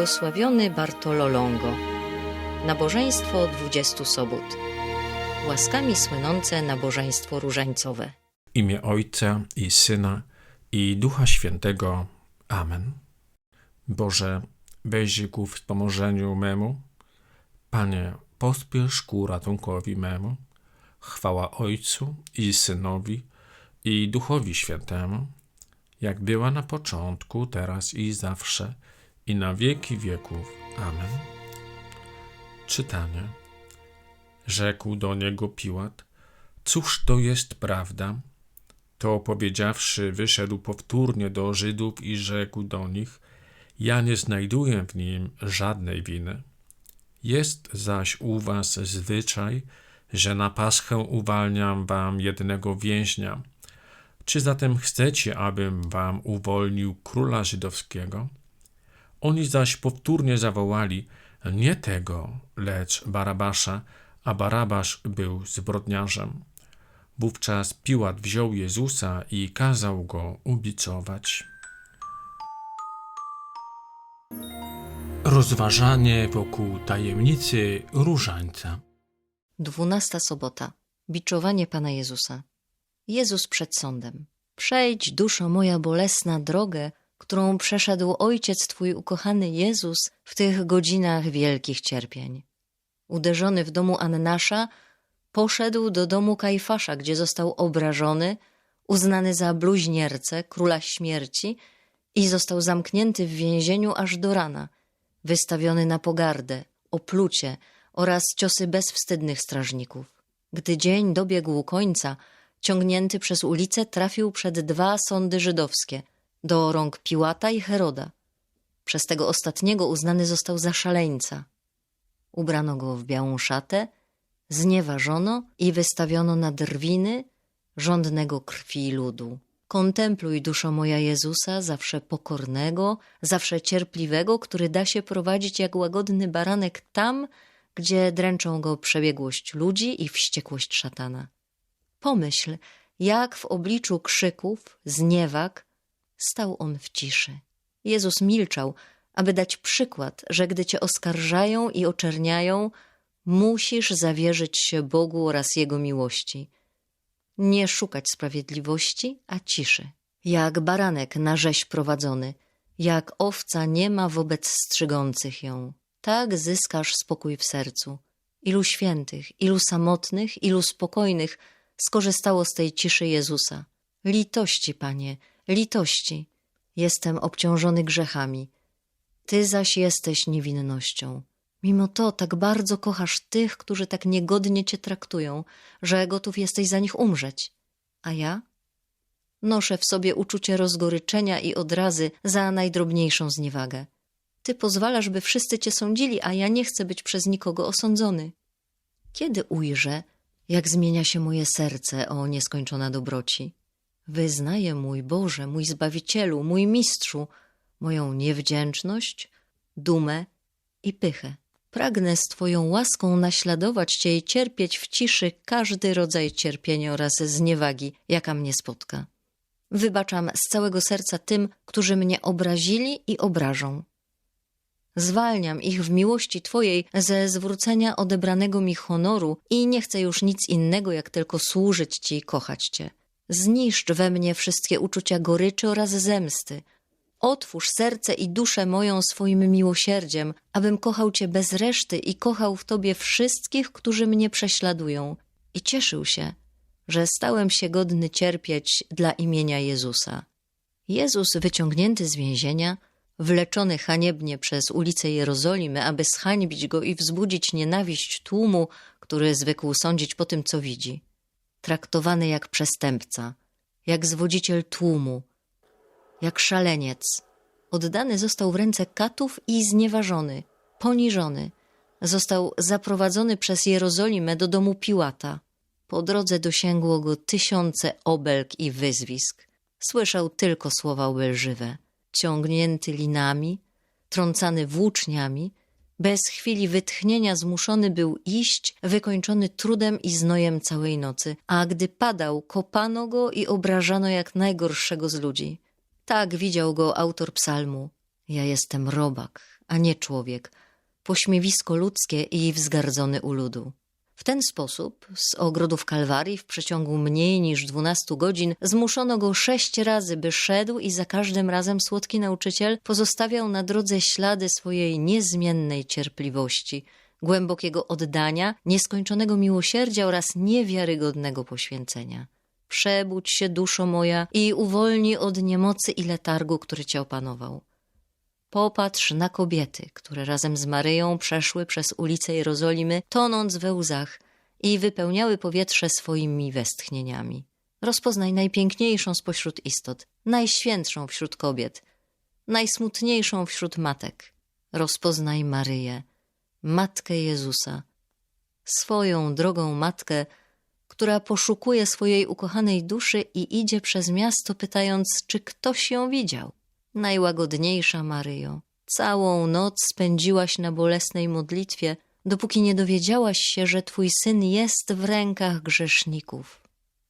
Błogosławiony Bartolo Longo. Nabożeństwo 20 sobot. Łaskami słynące nabożeństwo różańcowe. Imię Ojca i Syna i Ducha Świętego. Amen. Boże, weź ku wspomożeniu memu. Panie, pospiesz ku ratunkowi memu. Chwała Ojcu i Synowi i Duchowi Świętemu, jak była na początku, teraz i zawsze, i na wieki wieków. Amen. Czytanie. Rzekł do niego Piłat, cóż to jest prawda? To powiedziawszy, wyszedł powtórnie do Żydów i rzekł do nich: Ja nie znajduję w nim żadnej winy. Jest zaś u was zwyczaj, że na paschę uwalniam wam jednego więźnia. Czy zatem chcecie, abym wam uwolnił króla żydowskiego? Oni zaś powtórnie zawołali: Nie tego, lecz Barabasza, a Barabasz był zbrodniarzem. Wówczas Piłat wziął Jezusa i kazał go ubicować. Rozważanie wokół tajemnicy różańca. Dwunasta sobota. Biczowanie Pana Jezusa. Jezus przed sądem. Przejdź, duszo moja bolesna, drogę, którą przeszedł Ojciec Twój ukochany Jezus w tych godzinach wielkich cierpień. Uderzony w domu Annasza, poszedł do domu Kajfasza, gdzie został obrażony, uznany za bluźniercę, króla śmierci i został zamknięty w więzieniu aż do rana, wystawiony na pogardę, oplucie oraz ciosy bezwstydnych strażników. Gdy dzień dobiegł końca, ciągnięty przez ulicę trafił przed dwa sądy żydowskie, do rąk Piłata i Heroda. Przez tego ostatniego uznany został za szaleńca. Ubrano go w białą szatę, znieważono i wystawiono na drwiny żądnego krwi ludu. Kontempluj, duszo moja Jezusa, zawsze pokornego, zawsze cierpliwego, który da się prowadzić jak łagodny baranek tam, gdzie dręczą go przebiegłość ludzi i wściekłość szatana. Pomyśl, jak w obliczu krzyków, zniewag, stał on w ciszy. Jezus milczał, aby dać przykład, że gdy cię oskarżają i oczerniają, musisz zawierzyć się Bogu oraz Jego miłości. Nie szukać sprawiedliwości, a ciszy. Jak baranek na rzeź prowadzony, jak owca nie ma wobec strzygących ją, tak zyskasz spokój w sercu. Ilu świętych, ilu samotnych, ilu spokojnych skorzystało z tej ciszy Jezusa. Litości, Panie, litości. Jestem obciążony grzechami. Ty zaś jesteś niewinnością. Mimo to tak bardzo kochasz tych, którzy tak niegodnie cię traktują, że gotów jesteś za nich umrzeć. A ja? Noszę w sobie uczucie rozgoryczenia i odrazy za najdrobniejszą zniewagę. Ty pozwalasz, by wszyscy cię sądzili, a ja nie chcę być przez nikogo osądzony. Kiedy ujrzę, jak zmienia się moje serce o nieskończona dobroci? Wyznaję, mój Boże, mój Zbawicielu, mój Mistrzu, moją niewdzięczność, dumę i pychę. Pragnę z Twoją łaską naśladować Cię i cierpieć w ciszy każdy rodzaj cierpienia oraz zniewagi, jaka mnie spotka. Wybaczam z całego serca tym, którzy mnie obrazili i obrażą. Zwalniam ich w miłości Twojej ze zwrócenia odebranego mi honoru i nie chcę już nic innego, jak tylko służyć Ci i kochać Cię. Zniszcz we mnie wszystkie uczucia goryczy oraz zemsty. Otwórz serce i duszę moją swoim miłosierdziem, abym kochał Cię bez reszty i kochał w Tobie wszystkich, którzy mnie prześladują. I cieszył się, że stałem się godny cierpieć dla imienia Jezusa. Jezus, wyciągnięty z więzienia, wleczony haniebnie przez ulice Jerozolimy, aby zhańbić go i wzbudzić nienawiść tłumu, który zwykł sądzić po tym, co widzi. Traktowany jak przestępca, jak zwodziciel tłumu, jak szaleniec. Oddany został w ręce katów i znieważony, poniżony. Został zaprowadzony przez Jerozolimę do domu Piłata. Po drodze dosięgło go tysiące obelg i wyzwisk. Słyszał tylko słowa obelżywe. Ciągnięty linami, trącany włóczniami, bez chwili wytchnienia zmuszony był iść, wykończony trudem i znojem całej nocy, a gdy padał, kopano go i obrażano jak najgorszego z ludzi. Tak widział go autor psalmu. Ja jestem robak, a nie człowiek, pośmiewisko ludzkie i wzgardzony u ludu. W ten sposób z ogrodów Kalwarii w przeciągu mniej niż dwunastu godzin zmuszono go sześć razy, by szedł i za każdym razem słodki nauczyciel pozostawiał na drodze ślady swojej niezmiennej cierpliwości, głębokiego oddania, nieskończonego miłosierdzia oraz niewiarygodnego poświęcenia. Przebudź się, duszo moja, i uwolnij od niemocy i letargu, który cię opanował. Popatrz na kobiety, które razem z Maryją przeszły przez ulice Jerozolimy, tonąc we łzach i wypełniały powietrze swoimi westchnieniami. Rozpoznaj najpiękniejszą spośród istot, najświętszą wśród kobiet, najsmutniejszą wśród matek. Rozpoznaj Maryję, Matkę Jezusa, swoją drogą matkę, która poszukuje swojej ukochanej duszy i idzie przez miasto, pytając, czy ktoś ją widział. Najłagodniejsza Maryjo, całą noc spędziłaś na bolesnej modlitwie, dopóki nie dowiedziałaś się, że twój syn jest w rękach grzeszników.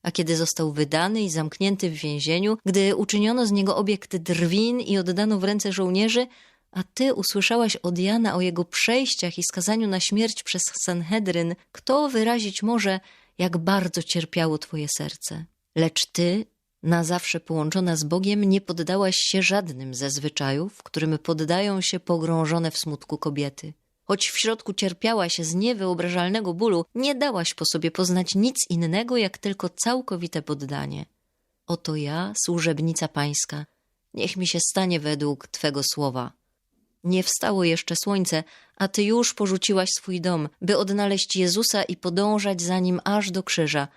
A kiedy został wydany i zamknięty w więzieniu, gdy uczyniono z niego obiekt drwin i oddano w ręce żołnierzy, a ty usłyszałaś od Jana o jego przejściach i skazaniu na śmierć przez Sanhedryn, kto wyrazić może, jak bardzo cierpiało twoje serce. Lecz ty, na zawsze połączona z Bogiem, nie poddałaś się żadnym ze zwyczajów, którym poddają się pogrążone w smutku kobiety. Choć w środku cierpiałaś z niewyobrażalnego bólu, nie dałaś po sobie poznać nic innego, jak tylko całkowite poddanie. Oto ja, służebnica pańska, niech mi się stanie według Twego słowa. Nie wstało jeszcze słońce, a ty już porzuciłaś swój dom, by odnaleźć Jezusa i podążać za nim aż do krzyża.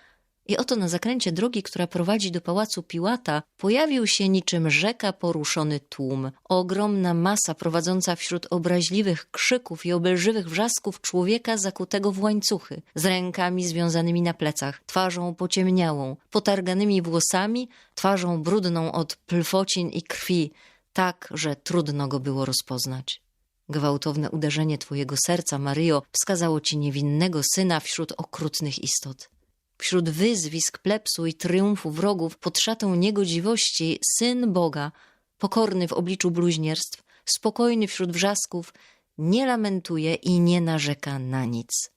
I oto na zakręcie drogi, która prowadzi do pałacu Piłata, pojawił się niczym rzeka poruszony tłum. Ogromna masa prowadząca wśród obraźliwych krzyków i obelżywych wrzasków człowieka zakutego w łańcuchy, z rękami związanymi na plecach, twarzą pociemniałą, potarganymi włosami, twarzą brudną od plwocin i krwi, tak, że trudno go było rozpoznać. Gwałtowne uderzenie twojego serca, Maryjo, wskazało ci niewinnego syna wśród okrutnych istot. Wśród wyzwisk plepsu i triumfu wrogów pod szatą niegodziwości syn Boga, pokorny w obliczu bluźnierstw, spokojny wśród wrzasków, nie lamentuje i nie narzeka na nic.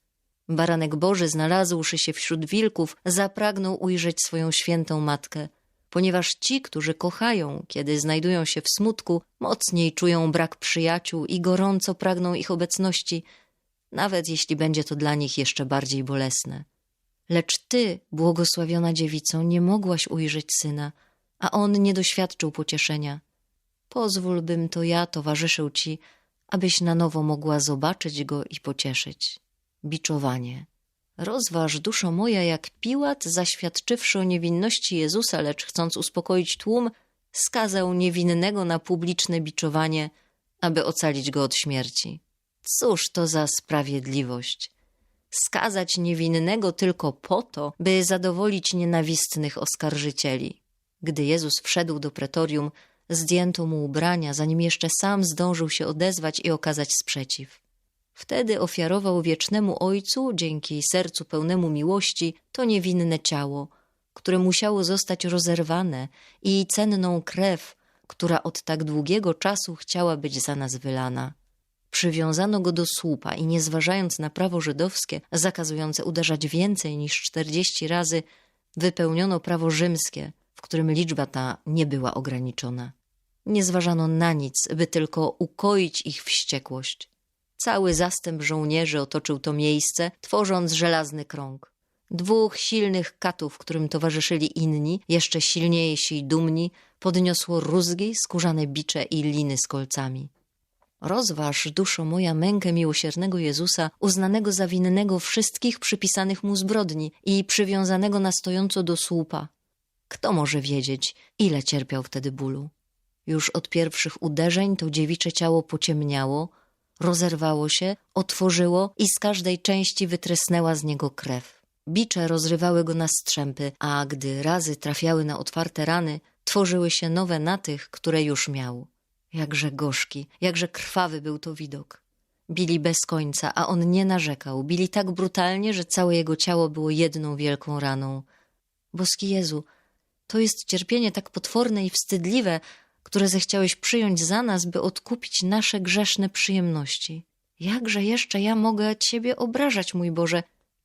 Baranek Boży, znalazłszy się wśród wilków, zapragnął ujrzeć swoją świętą matkę, ponieważ ci, którzy kochają, kiedy znajdują się w smutku, mocniej czują brak przyjaciół i gorąco pragną ich obecności, nawet jeśli będzie to dla nich jeszcze bardziej bolesne. Lecz ty, błogosławiona dziewico, nie mogłaś ujrzeć syna, a on nie doświadczył pocieszenia. Pozwól, bym to ja towarzyszył ci, abyś na nowo mogła zobaczyć go i pocieszyć. Biczowanie. Rozważ, duszo moja, jak Piłat, zaświadczywszy o niewinności Jezusa, lecz chcąc uspokoić tłum, skazał niewinnego na publiczne biczowanie, aby ocalić go od śmierci. Cóż to za sprawiedliwość? Skazać niewinnego tylko po to, by zadowolić nienawistnych oskarżycieli. Gdy Jezus wszedł do pretorium, zdjęto mu ubrania, zanim jeszcze sam zdążył się odezwać i okazać sprzeciw. Wtedy ofiarował wiecznemu Ojcu, dzięki sercu pełnemu miłości, to niewinne ciało, które musiało zostać rozerwane i cenną krew, która od tak długiego czasu chciała być za nas wylana. Przywiązano go do słupa i nie zważając na prawo żydowskie, zakazujące uderzać więcej niż czterdzieści razy, wypełniono prawo rzymskie, w którym liczba ta nie była ograniczona. Nie zważano na nic, by tylko ukoić ich wściekłość. Cały zastęp żołnierzy otoczył to miejsce, tworząc żelazny krąg. Dwóch silnych katów, którym towarzyszyli inni, jeszcze silniejsi i dumni, podniosło rózgi, skórzane bicze i liny z kolcami. Rozważ, duszo moja, mękę miłosiernego Jezusa, uznanego za winnego wszystkich przypisanych mu zbrodni i przywiązanego na stojąco do słupa. Kto może wiedzieć, ile cierpiał wtedy bólu? Już od pierwszych uderzeń to dziewicze ciało pociemniało, rozerwało się, otworzyło i z każdej części wytrysnęła z niego krew. Bicze rozrywały go na strzępy, a gdy razy trafiały na otwarte rany, tworzyły się nowe na tych, które już miał. Jakże gorzki, jakże krwawy był to widok. Bili bez końca, a on nie narzekał. Bili tak brutalnie, że całe jego ciało było jedną wielką raną. Boski Jezu, to jest cierpienie tak potworne i wstydliwe, które zechciałeś przyjąć za nas, by odkupić nasze grzeszne przyjemności. Jakże jeszcze ja mogę Ciebie obrażać, mój Boże?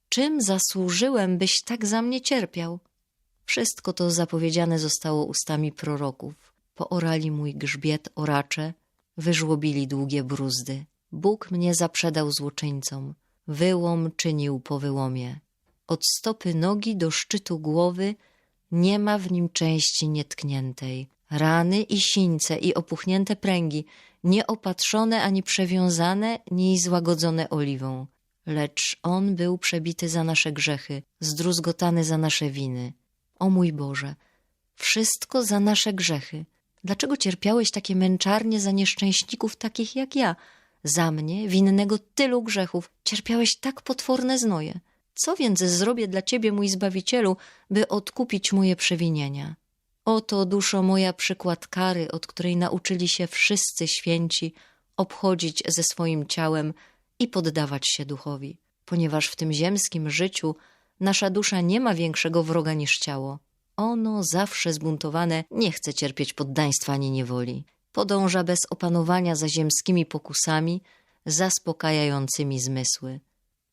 Czym zasłużyłem, byś tak za mnie cierpiał? Wszystko to zapowiedziane zostało ustami proroków. Poorali mój grzbiet oracze, wyżłobili długie bruzdy. Bóg mnie zaprzedał złoczyńcom, wyłom czynił po wyłomie. Od stopy nogi do szczytu głowy nie ma w nim części nietkniętej. Rany i sińce i opuchnięte pręgi, nieopatrzone ani przewiązane, ni złagodzone oliwą. Lecz on był przebity za nasze grzechy, zdruzgotany za nasze winy. O mój Boże, wszystko za nasze grzechy. Dlaczego cierpiałeś takie męczarnie za nieszczęśników takich jak ja? Za mnie, winnego tylu grzechów, cierpiałeś tak potworne znoje. Co więc zrobię dla Ciebie, mój Zbawicielu, by odkupić moje przewinienia? Oto, duszo moja, przykład kary, od której nauczyli się wszyscy święci obchodzić ze swoim ciałem i poddawać się duchowi, ponieważ w tym ziemskim życiu nasza dusza nie ma większego wroga niż ciało. Ono, zawsze zbuntowane, nie chce cierpieć poddaństwa ani niewoli. Podąża bez opanowania za ziemskimi pokusami, zaspokajającymi zmysły.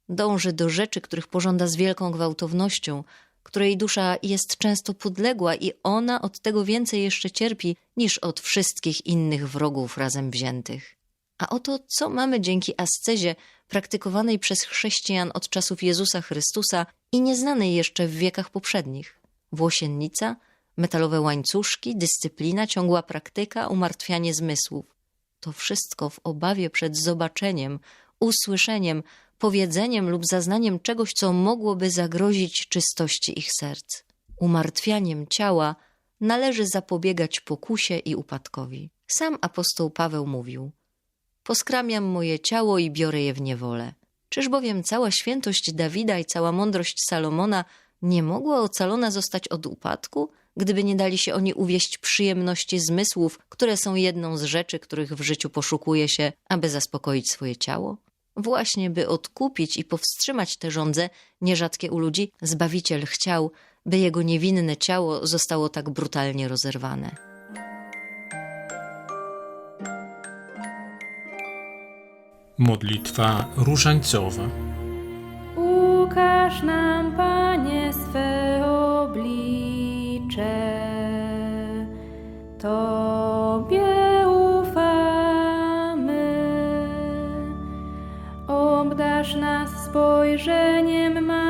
Dąży do rzeczy, których pożąda z wielką gwałtownością, której dusza jest często podległa i ona od tego więcej jeszcze cierpi niż od wszystkich innych wrogów razem wziętych. A oto co mamy dzięki ascezie praktykowanej przez chrześcijan od czasów Jezusa Chrystusa i nieznanej jeszcze w wiekach poprzednich. Włosiennica, metalowe łańcuszki, dyscyplina, ciągła praktyka, umartwianie zmysłów. To wszystko w obawie przed zobaczeniem, usłyszeniem, powiedzeniem lub zaznaniem czegoś, co mogłoby zagrozić czystości ich serc. Umartwianiem ciała należy zapobiegać pokusie i upadkowi. Sam apostoł Paweł mówił: Poskramiam moje ciało i biorę je w niewolę. Czyż bowiem cała świętość Dawida i cała mądrość Salomona nie mogła ocalona zostać od upadku, gdyby nie dali się oni uwieść przyjemności zmysłów, które są jedną z rzeczy, których w życiu poszukuje się, aby zaspokoić swoje ciało? Właśnie by odkupić i powstrzymać te żądze, nierzadkie u ludzi, Zbawiciel chciał, by jego niewinne ciało zostało tak brutalnie rozerwane. Modlitwa różańcowa. Ukaż nam, Panie, swe oblicze. Tobie ufamy. Obdarz nas spojrzeniem, Maryjo,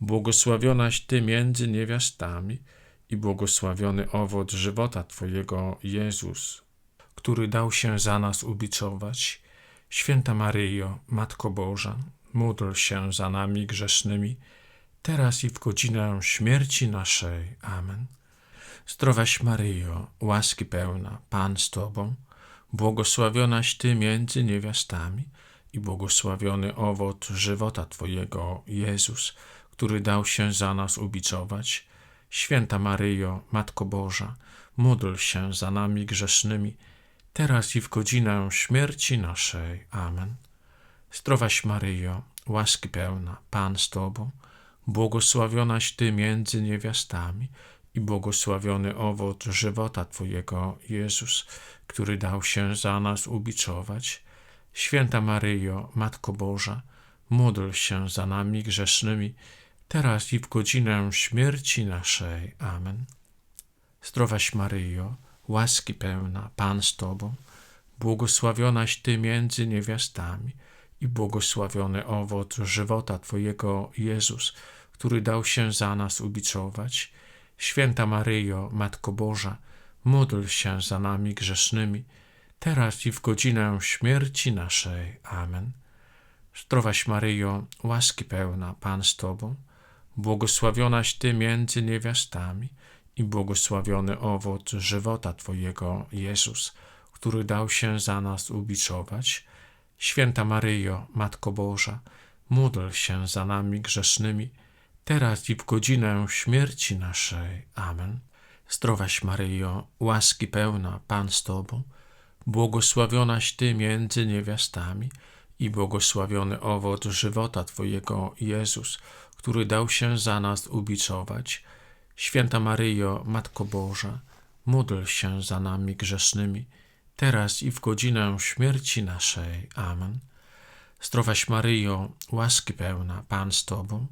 błogosławionaś Ty między niewiastami i błogosławiony owoc żywota Twojego, Jezus, który dał się za nas ubiczować. Święta Maryjo, Matko Boża, módl się za nami grzesznymi, teraz i w godzinę śmierci naszej. Amen. Zdrowaś Maryjo, łaski pełna, Pan z Tobą, błogosławionaś Ty między niewiastami i błogosławiony owoc żywota Twojego, Jezus, który dał się za nas ubiczować. Święta Maryjo, Matko Boża, módl się za nami grzesznymi, teraz i w godzinę śmierci naszej. Amen. Zdrowaś Maryjo, łaski pełna, Pan z Tobą, błogosławionaś Ty między niewiastami i błogosławiony owoc żywota Twojego, Jezus, który dał się za nas ubiczować. Święta Maryjo, Matko Boża, módl się za nami grzesznymi, teraz i w godzinę śmierci naszej. Amen. Zdrowaś Maryjo, łaski pełna, Pan z Tobą, błogosławionaś Ty między niewiastami i błogosławiony owoc żywota Twojego, Jezus, który dał się za nas ubiczować. Święta Maryjo, Matko Boża, módl się za nami grzesznymi, teraz i w godzinę śmierci naszej. Amen. Zdrowaś Maryjo, łaski pełna, Pan z Tobą, błogosławionaś Ty między niewiastami i błogosławiony owoc żywota Twojego, Jezus, który dał się za nas ubiczować. Święta Maryjo, Matko Boża, módl się za nami grzesznymi, teraz i w godzinę śmierci naszej. Amen. Zdrowaś Maryjo, łaski pełna, Pan z Tobą, błogosławionaś Ty między niewiastami i błogosławiony owoc żywota Twojego, Jezus, który dał się za nas ubiczować. Święta Maryjo, Matko Boża, módl się za nami grzesznymi, teraz i w godzinę śmierci naszej. Amen. Zdrowaś Maryjo, łaski pełna, Pan z Tobą,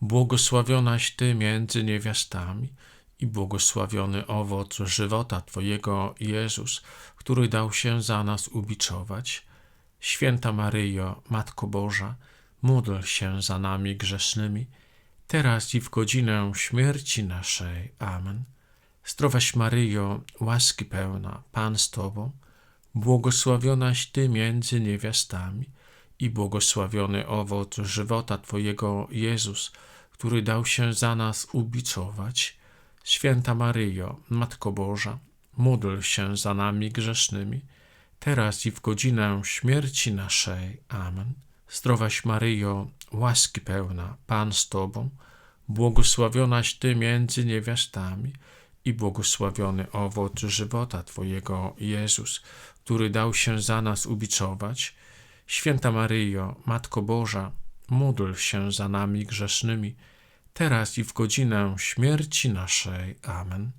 błogosławionaś Ty między niewiastami i błogosławiony owoc żywota Twojego, Jezus, który dał się za nas ubiczować. Święta Maryjo, Matko Boża, módl się za nami grzesznymi, teraz i w godzinę śmierci naszej. Amen. Zdrowaś Maryjo, łaski pełna, Pan z Tobą, błogosławionaś Ty między niewiastami i błogosławiony owoc żywota Twojego, Jezus, który dał się za nas ubiczować. Święta Maryjo, Matko Boża, módl się za nami grzesznymi, teraz i w godzinę śmierci naszej. Amen. Zdrowaś Maryjo, łaski pełna, Pan z Tobą, błogosławionaś Ty między niewiastami i błogosławiony owoc żywota Twojego, Jezus, który dał się za nas ubiczować. Święta Maryjo, Matko Boża, módl się za nami grzesznymi, teraz i w godzinę śmierci naszej. Amen.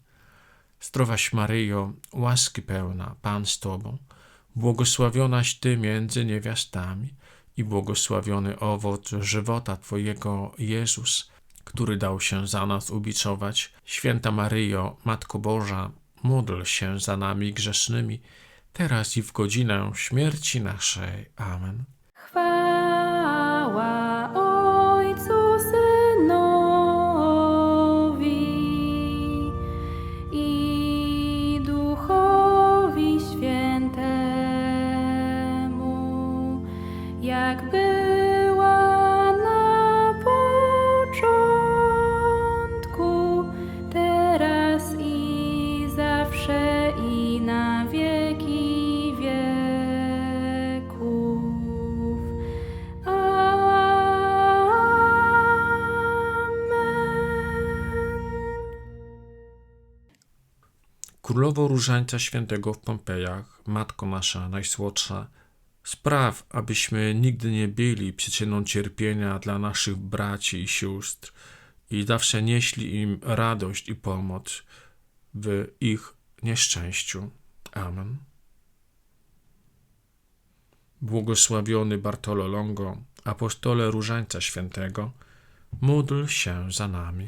Zdrowaś Maryjo, łaski pełna, Pan z Tobą, błogosławionaś Ty między niewiastami i błogosławiony owoc żywota Twojego, Jezus, który dał się za nas ubiczować. Święta Maryjo, Matko Boża, módl się za nami grzesznymi, teraz i w godzinę śmierci naszej. Amen. Chwała Królowo Różańca Świętego w Pompejach, Matko nasza najsłodsza, spraw, abyśmy nigdy nie byli przyczyną cierpienia dla naszych braci i sióstr i zawsze nieśli im radość i pomoc w ich nieszczęściu. Amen. Błogosławiony Bartolo Longo, apostole Różańca Świętego, módl się za nami.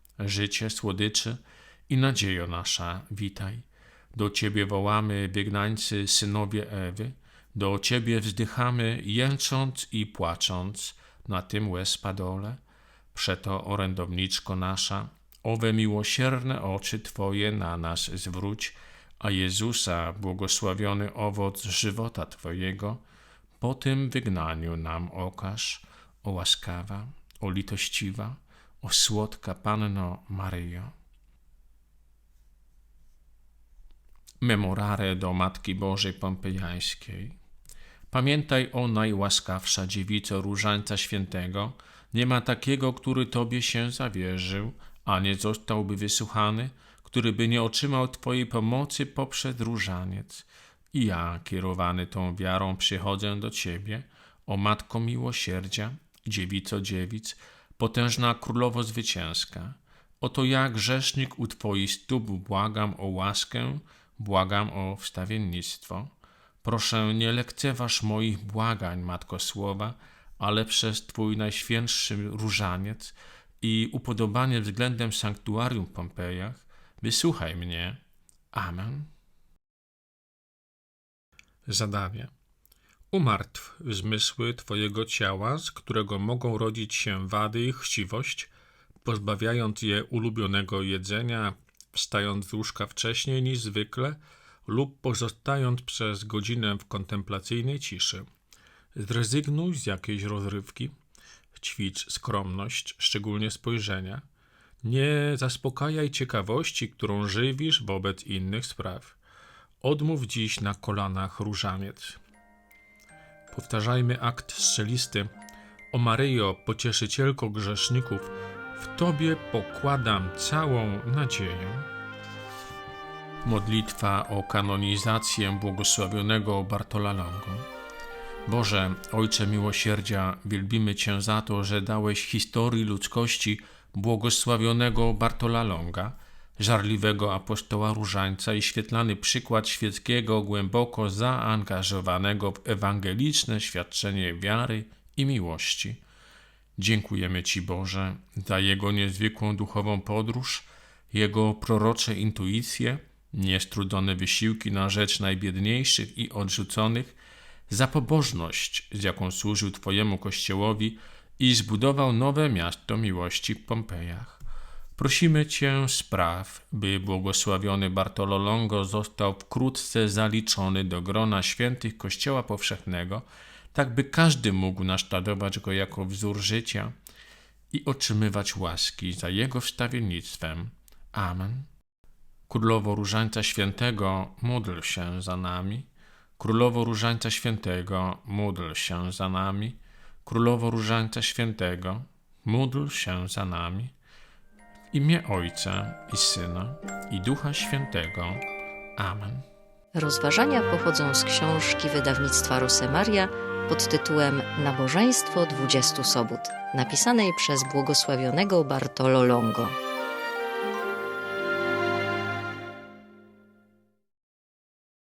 życie, słodyczy i nadziejo nasza, witaj. Do Ciebie wołamy, biegańcy, synowie Ewy, do Ciebie wzdychamy, jęcząc i płacząc na tym łez padole. Przeto, orędowniczko nasza, owe miłosierne oczy Twoje na nas zwróć, a Jezusa, błogosławiony owoc żywota Twojego, po tym wygnaniu nam okaż, o łaskawa, o litościwa, o słodka Panno Maryjo. Memorare do Matki Bożej Pompejańskiej. Pamiętaj o najłaskawsza dziewico Różańca Świętego, nie ma takiego, który Tobie się zawierzył, a nie zostałby wysłuchany, który by nie otrzymał Twojej pomocy poprzez różaniec. I ja, kierowany tą wiarą, przychodzę do Ciebie, o Matko Miłosierdzia, dziewico dziewic, potężna Królowo Zwycięska. Oto ja, grzesznik u Twoich stóp, błagam o łaskę, błagam o wstawiennictwo. Proszę, nie lekceważ moich błagań, Matko Słowa, ale przez Twój najświętszy różaniec i upodobanie względem sanktuarium w Pompejach, wysłuchaj mnie. Amen. Zadanie. Umartw zmysły Twojego ciała, z którego mogą rodzić się wady i chciwość, pozbawiając je ulubionego jedzenia, wstając z łóżka wcześniej niż zwykle lub pozostając przez godzinę w kontemplacyjnej ciszy. Zrezygnuj z jakiejś rozrywki, ćwicz skromność, szczególnie spojrzenia. Nie zaspokajaj ciekawości, którą żywisz wobec innych spraw. Odmów dziś na kolanach różaniec. Powtarzajmy akt strzelisty. O Maryjo, pocieszycielko grzeszników, w Tobie pokładam całą nadzieję. Modlitwa o kanonizację błogosławionego Bartola Longo. Boże, Ojcze miłosierdzia, wielbimy Cię za to, że dałeś historii ludzkości błogosławionego Bartola Longa, żarliwego apostoła różańca i świetlany przykład świeckiego, głęboko zaangażowanego w ewangeliczne świadczenie wiary i miłości. Dziękujemy Ci, Boże, za Jego niezwykłą duchową podróż, Jego prorocze intuicje, niestrudzone wysiłki na rzecz najbiedniejszych i odrzuconych, za pobożność, z jaką służył Twojemu Kościołowi i zbudował nowe miasto miłości w Pompejach. Prosimy Cię, spraw, by błogosławiony Bartolo Longo został wkrótce zaliczony do grona świętych Kościoła Powszechnego, tak by każdy mógł naśladować go jako wzór życia i otrzymywać łaski za jego wstawiennictwem. Amen. Królowo Różańca Świętego, módl się za nami. Królowo Różańca Świętego, módl się za nami. Królowo Różańca Świętego, módl się za nami. Imię Ojca i Syna i Ducha Świętego. Amen. Rozważania pochodzą z książki wydawnictwa Rosemaria pod tytułem Nabożeństwo 20 sobót, napisanej przez błogosławionego Bartolo Longo.